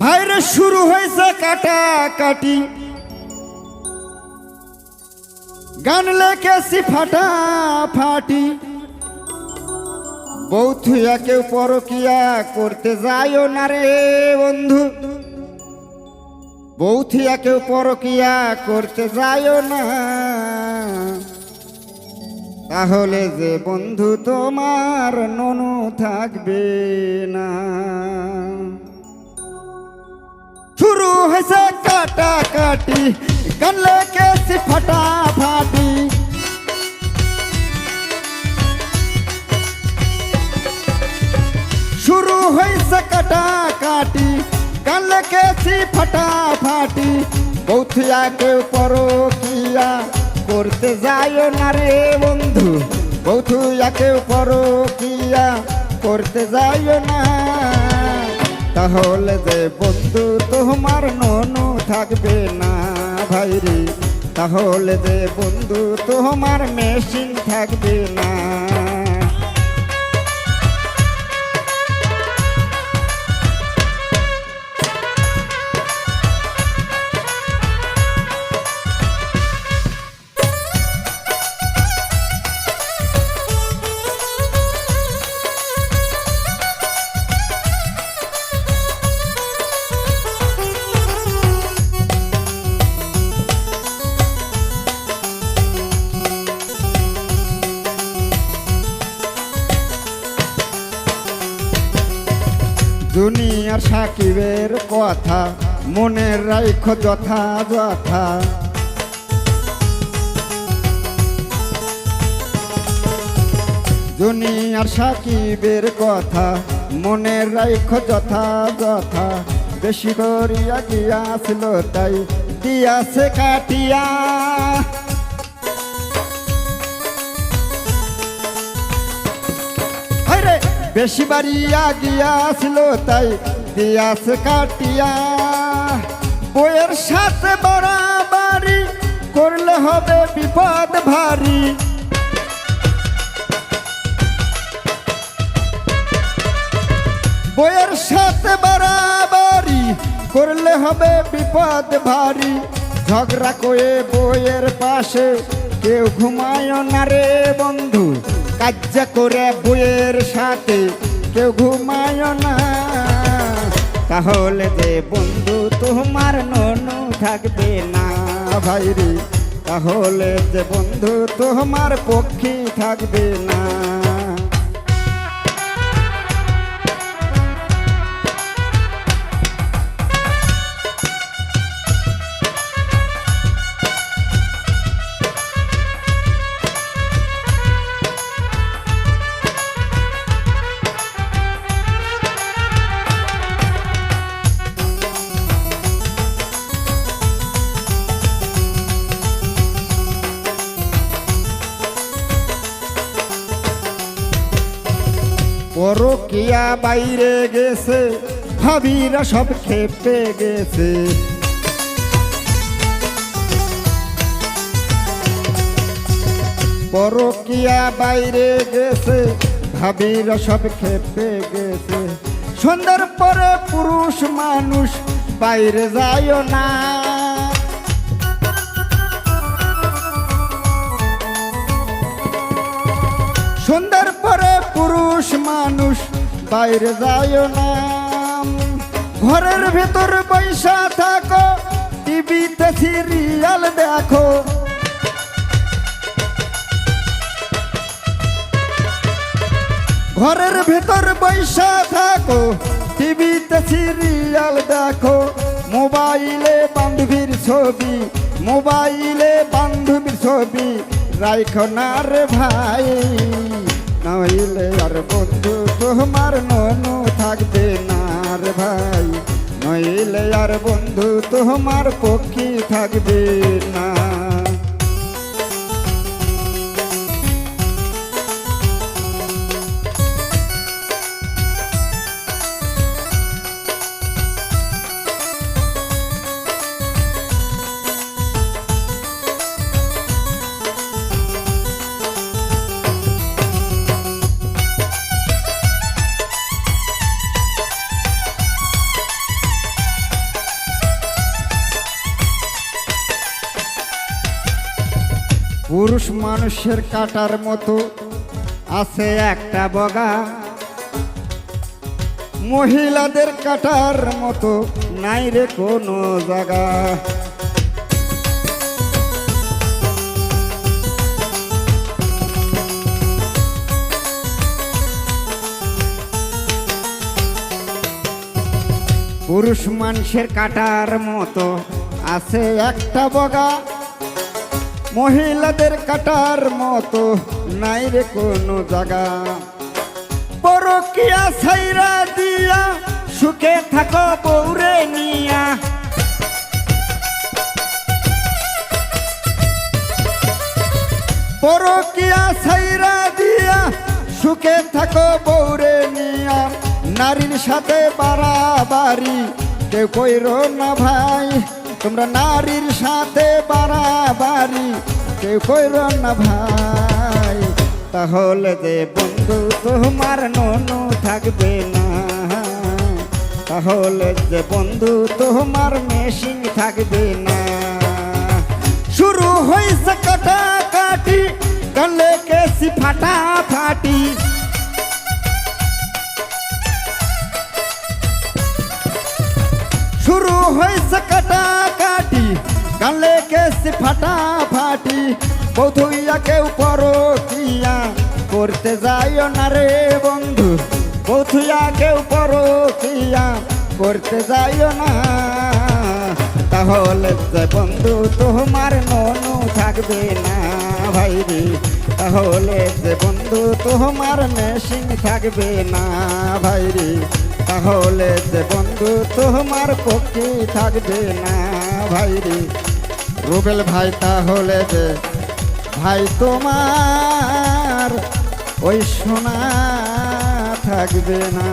ভাইরে শুরু হয়েছে কাটা কাটি গান লেখেছি ফাটা ফাটি বৌথুয়া কেউ পরকিয়া করতে যাইও না রে বন্ধু। বৌথিয়া কেউ পরকিয়া করতে যাইও না। তাহলে যে বন্ধু তোমার ননু থাকবে না। শুরু হয়েছে কাটা কাটি গান লেখেছি ফাটা ফাটি শুরু হয়েছে কাটা কাটি গান লেখেছি ফাটা ফাটি বৌথিয়া কেউ পরকিয়া করতে যাইও না রে বন্ধু বৌথিয়া কেউ পরকিয়া করতে যাইও না তাহলে যে বন্ধু, তোমার ননু থাকবে না ভাইরে। তাহলে যে বন্ধু, তোমার মেশিন থাকবে না। দুনিয়ার সাকিবের কথা, মনের রাইখ যথা যথা। দুনিয়ার সাকিবের কথা, মনের রাইখ যথা যথা। বেশি করিয়া গিয়াছিল তাই, দিয়াছে কাটিয়া। বেশি বাড়িয়া গিয়াছিল তাই দিয়াস কাটিয়া। বইয়ের সাথে বাড়াবাড়ি করলে হবে বিপদ ভারী। বইয়ের সাথে বাড়াবাড়ি করলে হবে বিপদ ভারী। ঝগড়া করে বইয়ের পাশে কেউ ঘুমায় না রে বন্ধু। কাজ্জা করে বইয়ের সাথে কেউ ঘুমায় না। তাহলে যে বন্ধু তোমার ননু থাকবে না ভাইরে তাহলে যে বন্ধু তোমার পক্ষী থাকবে না। পরকিয়া বাইরে গেছে, ভাবিরা সব খেপে গেছে। পরকিয়া বাইরে গেছে, ভাবিরা সব খেপে গেছে। সন্ধ্যার পরে পুরুষ মানুষ বাইরে যায় না। সন্ধ্যার পুরুষ মানুষ, বাইরে যায় না। ঘরের ভেতর পয়সা থাকো, টিভিতে সিরিয়াল দেখো। ঘরের ভেতর পয়সা থাকো, টিভিতে সিরিয়াল দেখো। মোবাইলে বান্ধবীর ছবি, মোবাইলে বান্ধবীর ছবি, রাইখো না রে ভাই। নইলে আর বন্ধু তোমার ননু থাকবে না রে ভাই? নইলে আর বন্ধু তোমার পক্ষী থাকবে না। পুরুষ মানুষের কাটার মতো আছে একটা বগা। মহিলাদের কাটার মতো নাই রে কোনো জায়গা। পুরুষ মানুষের কাটার মতো আছে একটা বগা। মহিলাদের কাটার মতো নাই রে কোনো জায়গা। পরকিয়া ছাইরা দিয়া সুখে থাকো বৌরে নিয়া। পরকিয়া ছাইরা দিয়া সুখে থাকো বৌরে নিয়া। নারীর সাথে বাড়াবাড়ি কেউ কইর না ভাই। তোমরা নারীর সাথে বাড়াবাড়ি কেউ কইর না ভাই। তাহলে যে বন্ধু তোমার ননু থাকবে না। তাহলে যে বন্ধু তোমার মেশিন থাকবে না। শুরু হয়েছে কাটাকাটি গলে কেসি ফাটা ফাটি শুরু হয়েছে কাটাকাটি গালে কেসি ফাটা ফাটি বধুইয়া কেউ পরকিয়া করতে যাইও না রে বন্ধু। বধুইয়া কেউ পরকিয়া করতে যাইও না। তাহলে বন্ধু তোমার ননু থাকবে না ভাই রে। তাহলে যে বন্ধু তোমার মেশিন থাকবে না ভাই রে। তাহলে যে বন্ধু তোমার পক্ষে থাকবে না ভাই রে। রুবেল ভাই তাহলে যে ভাই তোমার ওই সোনা থাকবে না।